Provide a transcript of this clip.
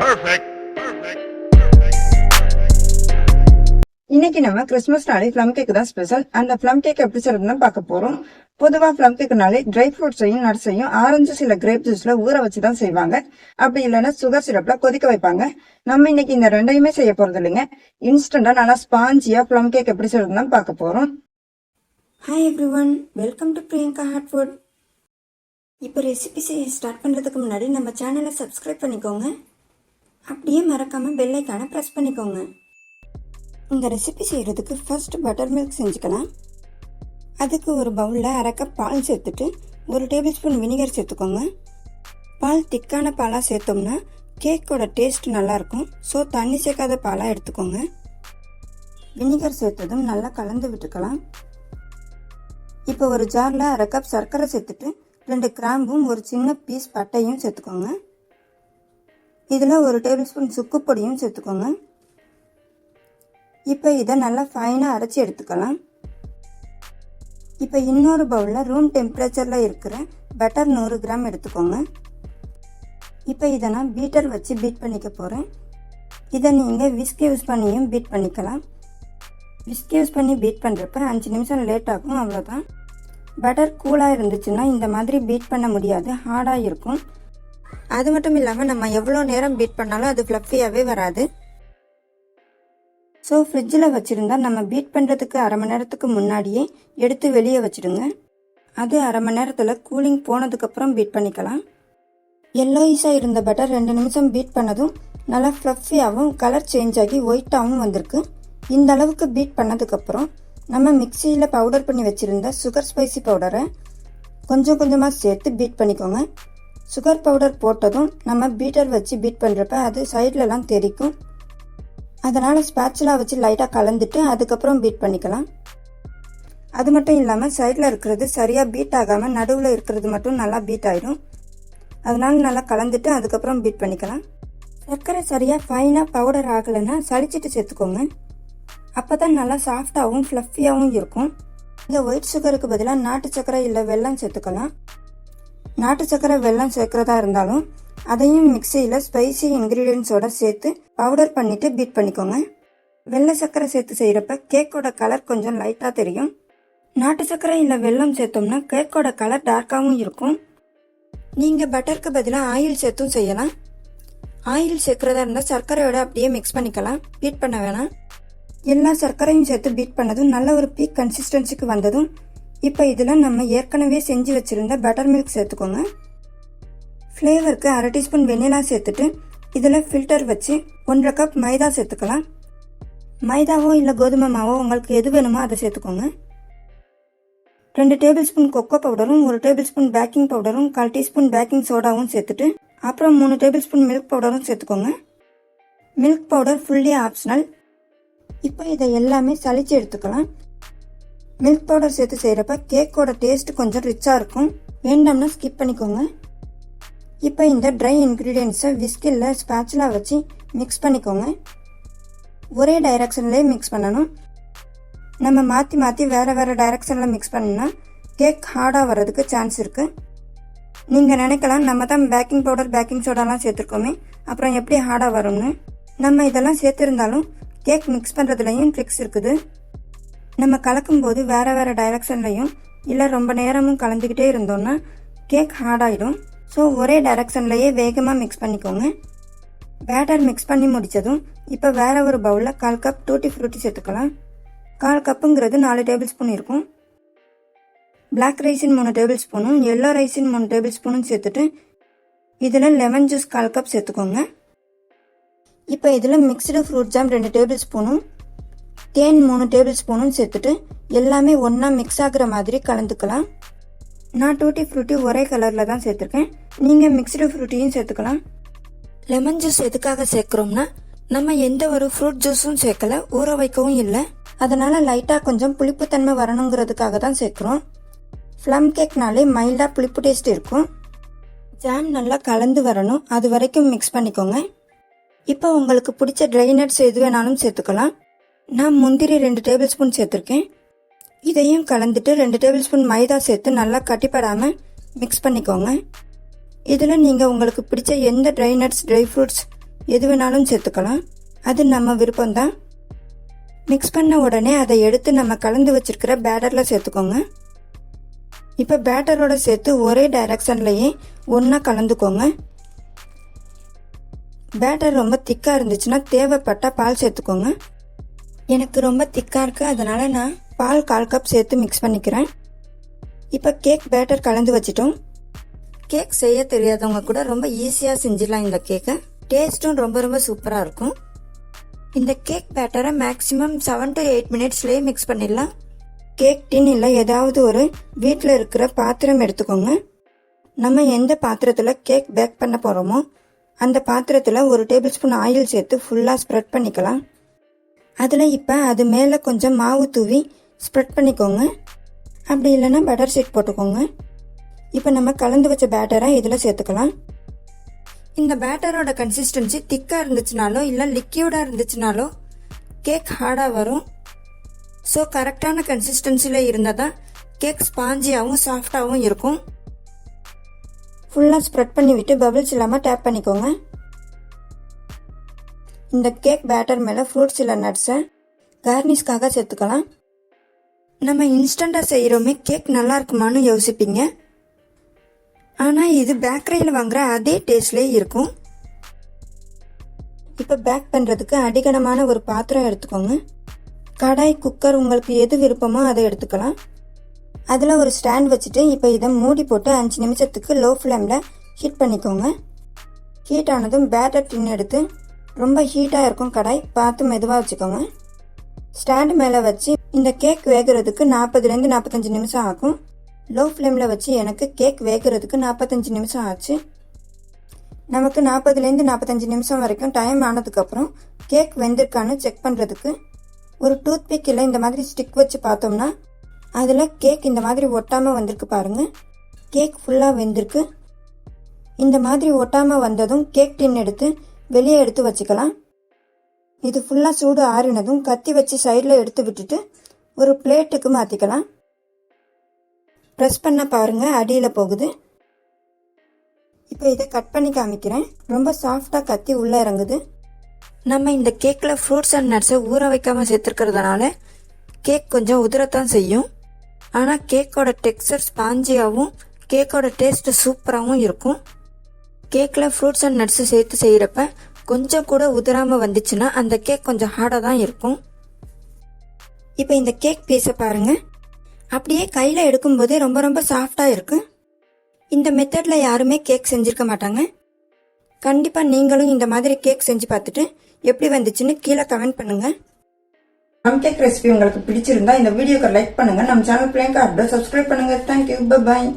Perfect. இன்னைக்கு நம்ம Christmas நாளே ப்ளம் கேக் தான் ஸ்பெஷல் அந்த ப்ளம் கேக் எப்படி செய்யறதுன்னு பார்க்க போறோம். பொதுவா ப்ளம் கேக்னாலே ட்ரை ஃப்ரூட்ஸையும் நட்ஸையும் ஆரஞ்சு சில கிரேப் ஜூஸ்ல ஊற வச்சு தான் செய்வாங்க. அப்படி இல்லைன்னா சுகர் சிரப்ல கொதிக்க வைப்பாங்க. நம்ம இன்னைக்கு இந்த ரெண்டையுமே செய்ய போறது இல்லைங்க. இன்ஸ்டண்டா நல்லா ஸ்பாஞ்சியா ப்ளம் கேக் எப்படி செய்யறதுன்னு பார்க்க போறோம். Hi everyone welcome to Priyanka hot food இப்போ ரெசிபி செய்ய ஸ்டார்ட் பண்ணுறதுக்கு முன்னாடி நம்ம சேனலை சப்ஸ்கிரைப் பண்ணிக்கோங்க. அப்படியே மறக்காமல் பெல்லைக்கான ப்ரெஸ் பண்ணிக்கோங்க. இந்த ரெசிபி செய்கிறதுக்கு ஃபர்ஸ்ட் பட்டர் மில்க் செஞ்சுக்கலாம். அதுக்கு ஒரு பவுலில் அரை கப் பால் சேர்த்துட்டு ஒரு டேபிள் ஸ்பூன் வினிகர் சேர்த்துக்கோங்க. பால் திக்கான பாலாக சேர்த்தோம்னா கேக்கோட டேஸ்ட் நல்லாயிருக்கும். ஸோ தண்ணி சேர்க்காத பாலாக எடுத்துக்கோங்க. வினிகர் சேர்த்ததும் நல்லா கலந்து விட்டுக்கலாம். இப்போ ஒரு ஜாரில் அரை கப் சர்க்கரை சேர்த்துட்டு ரெண்டு கிராம்பும் ஒரு சின்ன பீஸ் பட்டையும் சேர்த்துக்கோங்க. இதில் ஒரு டேபிள் ஸ்பூன் சுக்கு பொடியும் சேர்த்துக்கோங்க. இப்போ இதை நல்லா ஃபைனாக அரைச்சி எடுத்துக்கலாம். இப்போ இன்னொரு பவுலில் ரூம் டெம்பரேச்சரில் இருக்கிற பட்டர் நூறு கிராம் எடுத்துக்கோங்க. இப்போ இதை நான் பீட்டர் வச்சு பீட் பண்ணிக்க போகிறேன் இதை நீங்கள் விஸ்க் யூஸ் பண்ணியும் பீட் பண்ணிக்கலாம். விஸ்க் யூஸ் பண்ணி பீட் பண்ணுறப்ப அஞ்சு நிமிஷம் லேட் ஆகும் அவ்வளோதான் பட்டர் கூலாக இருந்துச்சுன்னா இந்த மாதிரி பீட் பண்ண முடியாது ஹார்டாக இருக்கும். அது மட்டும் இல்லாமல் நம்ம எவ்வளோ நேரம் பீட் பண்ணாலும் அது ஃப்ளஃபியாகவே வராது. ஸோ ஃப்ரிட்ஜில் வச்சுருந்தா நம்ம பீட் பண்ணுறதுக்கு அரை மணி நேரத்துக்கு முன்னாடியே எடுத்து வெளியே வச்சுடுங்க. அது அரை மணி நேரத்தில் கூலிங் போனதுக்கப்புறம் பீட் பண்ணிக்கலாம். எல்லோயிஸாக இருந்த பட்டர் ரெண்டு நிமிஷம் பீட் பண்ணதும் நல்லா ஃப்ளஃபியாகவும் கலர் சேஞ்ச் ஆகி ஒயிட்டாகவும் வந்திருக்கு. இந்த அளவுக்கு பீட் பண்ணதுக்கப்புறம் நம்ம மிக்சியில் பவுடர் பண்ணி வச்சுருந்த சுகர் ஸ்பைசி பவுடரை கொஞ்சம் கொஞ்சமாக சேர்த்து பீட் பண்ணிக்கோங்க. சுகர் பவுடர் போட்டதும் நம்ம பீட்டர் வச்சு பீட் பண்ணுறப்ப அது சைட்லலாம் தெரிக்கும். அதனால் ஸ்பேச்சுலா வச்சு லைட்டாக கலந்துட்டு அதுக்கப்புறம் பீட் பண்ணிக்கலாம். அது மட்டும் இல்லாமல் சைடில் இருக்கிறது சரியாக பீட் ஆகாமல் நடுவில் இருக்கிறது மட்டும் நல்லா பீட் ஆகிடும் அதனால் நல்லா கலந்துட்டு அதுக்கப்புறம் பீட் பண்ணிக்கலாம். சர்க்கரை சரியாக ஃபைனாக பவுடர் ஆகலைன்னா சளிச்சிட்டு சேர்த்துக்கோங்க. அப்போ தான் நல்லா சாஃப்டாகவும் ஃப்ளஃபியாகவும் இருக்கும். இந்த ஒயிட் சுகருக்கு பதிலாக நாட்டு சர்க்கரை இல்லை வெல்லம் சேர்த்துக்கலாம். நாட்டு சர்க்கரை வெல்லம் சேர்க்குறதா இருந்தாலும் அதையும் மிக்சியில் ஸ்பைசி இன்க்ரீடியன்ஸோட சேர்த்து பவுடர் பண்ணிட்டு பீட் பண்ணிக்கோங்க. வெள்ளை சர்க்கரை சேர்த்து செய்கிறப்ப கேக்கோட கலர் கொஞ்சம் லைட்டாக தெரியும். நாட்டு சர்க்கரை இல்லை வெல்லம் சேர்த்தோம்னா கேக்கோட கலர் டார்க்காகவும் இருக்கும். நீங்கள் பட்டருக்கு பதிலாக ஆயில் சேர்த்தும் செய்யலாம். ஆயில் சேர்க்குறதா இருந்தால் சர்க்கரையோட அப்படியே மிக்ஸ் பண்ணிக்கலாம். பீட் பண்ண வேணாம். எல்லா சர்க்கரையும் சேர்த்து பீட் பண்ணதும் நல்ல ஒரு பீக் கன்சிஸ்டன்சிக்கு வந்ததும் இப்போ இதில் நம்ம ஏற்கனவே செஞ்சு வச்சுருந்த பட்டர் மில்க் சேர்த்துக்கோங்க. ஃப்ளேவருக்கு அரை டீஸ்பூன் வெண்ணிலா சேர்த்துட்டு இதில் ஃபில்டர் வச்சு ஒன்றரை கப் மைதா சேர்த்துக்கலாம். மைதாவோ இல்லை கோதுமை மாவோ உங்களுக்கு எது வேணுமோ அதை சேர்த்துக்கோங்க. ரெண்டு டேபிள் ஸ்பூன் கொக்கோ பவுடரும் ஒரு டேபிள் ஸ்பூன் பேக்கிங் பவுடரும் கால் டீஸ்பூன் பேக்கிங் சோடாவும் சேர்த்துட்டு அப்புறம் மூணு டேபிள் ஸ்பூன் மில்க் பவுடரும் சேர்த்துக்கோங்க. மில்க் பவுடர் ஃபுல்லி ஆப்ஷனல் இப்போ இதை எல்லாமே சளிச்சு எடுத்துக்கலாம். மில்க் பவுடர் சேர்த்து செய்கிறப்ப கேக்கோட டேஸ்ட் கொஞ்சம் ரிச்சாக இருக்கும். வேண்டாம்னா ஸ்கிப் பண்ணிக்கோங்க. இப்போ இந்த ட்ரை இன்க்ரீடியன்ஸை விஸ்கில்ல ஸ்பேச்சுலா வச்சு மிக்ஸ் பண்ணிக்கோங்க. ஒரே டைரக்ஷன்லேயே மிக்ஸ் பண்ணணும். நம்ம மாற்றி மாற்றி வேறு வேறு டைரக்ஷனில் மிக்ஸ் பண்ணினா கேக் ஹார்டாக வர்றதுக்கு சான்ஸ் இருக்குது நீங்கள் நினைக்கலாம் நம்ம தான் பேக்கிங் பவுடர் பேக்கிங் சோடாலாம் சேர்த்துருக்கோமே. அப்புறம் எப்படி ஹார்டாக வரும்னு. நம்ம இதெல்லாம் சேர்த்துருந்தாலும் கேக் மிக்ஸ் பண்ணுறதுலையும் ட்ரிக்ஸ் இருக்குது. நம்ம கலக்கும்போது வேறு வேறு டைரக்ஷன்லையும் இல்லை ரொம்ப நேரமும் கலந்துக்கிட்டே இருந்தோம்னா கேக் ஹார்டாகிடும் ஸோ ஒரே டைரக்ஷன்லையே வேகமாக மிக்ஸ் பண்ணிக்கோங்க. பேட்டர் மிக்ஸ் பண்ணி முடித்ததும் இப்போ வேற ஒரு பவுலில் கால் கப் டூட்டி ஃப்ரூட்டி சேர்த்துக்கலாம். கால் கப்புங்கிறது நாலு டேபிள் ஸ்பூன் இருக்கும் பிளாக் ரைஸின் மூணு டேபிள் ஸ்பூனும் எல்லோ ரைஸின் மூணு டேபிள் ஸ்பூனும் சேர்த்துட்டு இதில் லெமன் ஜூஸ் கால் கப் சேர்த்துக்கோங்க. இப்போ இதில் மிக்சடு ஃப்ரூட் ஜாம் ரெண்டு டேபிள் ஸ்பூனும் தேன் மூணு டேபிள் ஸ்பூனும் சேர்த்துட்டு எல்லாமே ஒன்றா மிக்ஸ் ஆகுற மாதிரி கலந்துக்கலாம். நான் டூட்டி ஃப்ரூட்டி ஒரே கலரில் தான் சேர்த்துருக்கேன். நீங்கள் மிக்ஸ்டு ஃப்ரூட்டியும் சேர்த்துக்கலாம். லெமன் ஜூஸ் எதுக்காக சேர்க்குறோம்னா நம்ம எந்த ஒரு ஃப்ரூட் ஜூஸும் சேர்க்கல ஊற வைக்கவும் இல்லை. அதனால லைட்டாக கொஞ்சம் புளிப்புத்தன்மை வரணுங்கிறதுக்காக தான் சேர்க்குறோம். ஃப்ளம் கேக்னாலே மைல்டாக புளிப்பு டேஸ்ட் இருக்கும். ஜாம் நல்லா கலந்து வரணும். அது வரைக்கும் மிக்ஸ் பண்ணிக்கோங்க. இப்போ உங்களுக்கு பிடிச்ச ட்ரை நட்ஸ் எது வேணாலும் சேர்த்துக்கலாம். நான் முந்திரி ரெண்டு டேபிள் ஸ்பூன் சேர்த்துருக்கேன். இதையும் கலந்துட்டு ரெண்டு டேபிள் ஸ்பூன் மைதா சேர்த்து நல்லா கட்டிப்படாமல் மிக்ஸ் பண்ணிக்கோங்க. இதில் நீங்கள் உங்களுக்கு பிடிச்ச எந்த ட்ரை நட்ஸ் ட்ரை ஃப்ரூட்ஸ் எது வேணாலும் சேர்த்துக்கலாம். அது நம்ம விருப்பம்தான். மிக்ஸ் பண்ண உடனே அதை எடுத்து நம்ம கலந்து வச்சிருக்கிற பேட்டரில் சேர்த்துக்கோங்க. இப்போ பேட்டரோட சேர்த்து ஒரே டைரக்ஷன்லையே ஒன்றா கலந்துக்கோங்க. பேட்டர் ரொம்ப திக்காக இருந்துச்சுன்னா தேவைப்பட்ட பால் சேர்த்துக்கோங்க. எனக்கு ரொம்ப திக்காக இருக்குது அதனால் நான் பால் கால் கப் சேர்த்து மிக்ஸ் பண்ணிக்கிறேன். இப்போ கேக் பேட்டர் கலந்து வச்சிட்டோம். கேக் செய்ய தெரியாதவங்க கூட ரொம்ப ஈஸியாக செஞ்சிடலாம் இந்த கேக்கை டேஸ்ட்டும் ரொம்ப ரொம்ப சூப்பராக இருக்கும். இந்த கேக் பேட்டரை மேக்ஸிமம் செவன் டு எயிட் மினிட்ஸ்லேயே மிக்ஸ் பண்ணிடலாம். கேக் டின் இல்லை ஏதாவது ஒரு வீட்டில் இருக்கிற பாத்திரம் எடுத்துக்கோங்க. நம்ம எந்த பாத்திரத்தில் கேக் பேக் பண்ண போகிறோமோ அந்த பாத்திரத்தில் ஒரு டேபிள் ஸ்பூன் ஆயில் சேர்த்து ஃபுல்லாக ஸ்ப்ரெட் பண்ணிக்கலாம். அதில் இப்போ அது மேலே கொஞ்சம் மாவு தூவி ஸ்ப்ரெட் பண்ணிக்கோங்க. அப்படி இல்லைன்னா பட்டர் ஷீட் போட்டுக்கோங்க. இப்போ நம்ம கலந்து வச்ச பேட்டரை இதில் சேர்த்துக்கலாம். இந்த பேட்டரோட கன்சிஸ்டன்சி திக்காக இருந்துச்சுனாலோ இல்லை லிக்யூடாக இருந்துச்சுனாலோ கேக் ஹார்டாக வரும். ஸோ கரெக்டான கன்சிஸ்டன்சியில் இருந்தால் தான் கேக் ஸ்பாஞ்சியாகவும் சாஃப்டாகவும் இருக்கும். ஃபுல்லாக ஸ்ப்ரெட் பண்ணி விட்டு பபிள்ஸ் இல்லாமல் டேப் பண்ணிக்கோங்க. இந்த கேக் பேட்டர் மேலே ஃப்ரூட்ஸ் இல்லை நட்ஸை கார்னிஷ்காக சேர்த்துக்கலாம். நம்ம இன்ஸ்டண்ட்டாக செய்கிறோமே கேக் நல்லா இருக்குமான்னு யோசிப்பீங்க. ஆனால் இது பேக்கரியில் வாங்குற அதே டேஸ்ட்லேயே இருக்கும். இப்போ பேக் பண்ணுறதுக்கு அடிகனமான ஒரு பாத்திரம் எடுத்துக்கோங்க. கடாய் குக்கர் உங்களுக்கு எது விருப்பமோ அதை எடுத்துக்கலாம். அதில் ஒரு ஸ்டாண்ட் வச்சுட்டு இப்போ இதை மூடி போட்டு அஞ்சு நிமிஷத்துக்கு லோ ஃப்ளேமில் ஹீட் பண்ணிக்கோங்க. ஹீட் ஆனதும் பேட்டர் டின் எடுத்து ரொம்ப ஹீட்டாக இருக்கும் கடாய். பார்த்து மெதுவாக வச்சுக்கோங்க. ஸ்டாண்டு மேலே வச்சு இந்த கேக் வேகிறதுக்கு நாற்பதுலேருந்து நாற்பத்தஞ்சு நிமிஷம் ஆகும். லோ ஃப்ளேமில் வச்சு எனக்கு கேக் வேகிறதுக்கு நாற்பத்தஞ்சு நிமிஷம் ஆச்சு. நமக்கு நாற்பதுலேருந்து நாற்பத்தஞ்சு நிமிஷம் வரைக்கும் டைம் ஆனதுக்கப்புறம் கேக் வெந்திருக்கான்னு செக் பண்ணுறதுக்கு ஒரு டூத் பிக்கில் இல்லை இந்த மாதிரி ஸ்டிக் வச்சு பார்த்தோம்னா அதில் கேக் இந்த மாதிரி ஒட்டாமல் வந்திருக்கு பாருங்கள் கேக் ஃபுல்லாக வெந்திருக்கு. இந்த மாதிரி ஒட்டாமல் வந்ததும் கேக் டின் எடுத்து வெளியே எடுத்து வச்சுக்கலாம். இது ஃபுல்லாக சூடு ஆறினதும் கத்தி வச்சு சைடில் எடுத்து விட்டுட்டு ஒரு பிளேட்டுக்கு மாற்றிக்கலாம் ப்ரெஸ் பண்ண பாருங்க அடியில் போகுது. இப்போ இதை கட் பண்ணி காமிக்கிறேன். ரொம்ப சாஃப்டாக கத்தி உள்ளே இறங்குது. நம்ம இந்த கேக்கில் ஃப்ரூட்ஸ் அண்ட் நட்ஸை ஊற வைக்காமல் சேர்த்துருக்கிறதுனால கேக் கொஞ்சம் உதிரத்தான் செய்யும். ஆனால் கேக்கோட டெக்ஸ்டர் ஸ்பாஞ்சியாகவும் கேக்கோட டேஸ்ட்டு சூப்பராகவும் இருக்கும். கேக்கில் ஃப்ரூட்ஸ் அண்ட் நட்ஸு சேர்த்து செய்கிறப்ப கொஞ்சம் கூட உதிராமல் வந்துச்சுன்னா அந்த கேக் கொஞ்சம் ஹார்டாக தான் இருக்கும். இப்போ இந்த கேக் பீஸை பாருங்க. அப்படியே கையில் எடுக்கும்போதே ரொம்ப ரொம்ப சாஃப்டாக இருக்கு. இந்த மெத்தடில் யாருமே கேக் செஞ்சுருக்க மாட்டாங்க. கண்டிப்பாக நீங்களும் இந்த மாதிரி கேக் செஞ்சு பார்த்துட்டு எப்படி வந்துச்சுன்னு கீழே கமெண்ட் பண்ணுங்க. நம் கேக் ரெசிபி உங்களுக்கு பிடிச்சிருந்தா இந்த வீடியோக்கு லைக் பண்ணுங்க. நம்ம சேனல் பிள்ளைங்க அப்படியே சப்ஸ்கிரைப் பண்ணுங்க. Thank you bye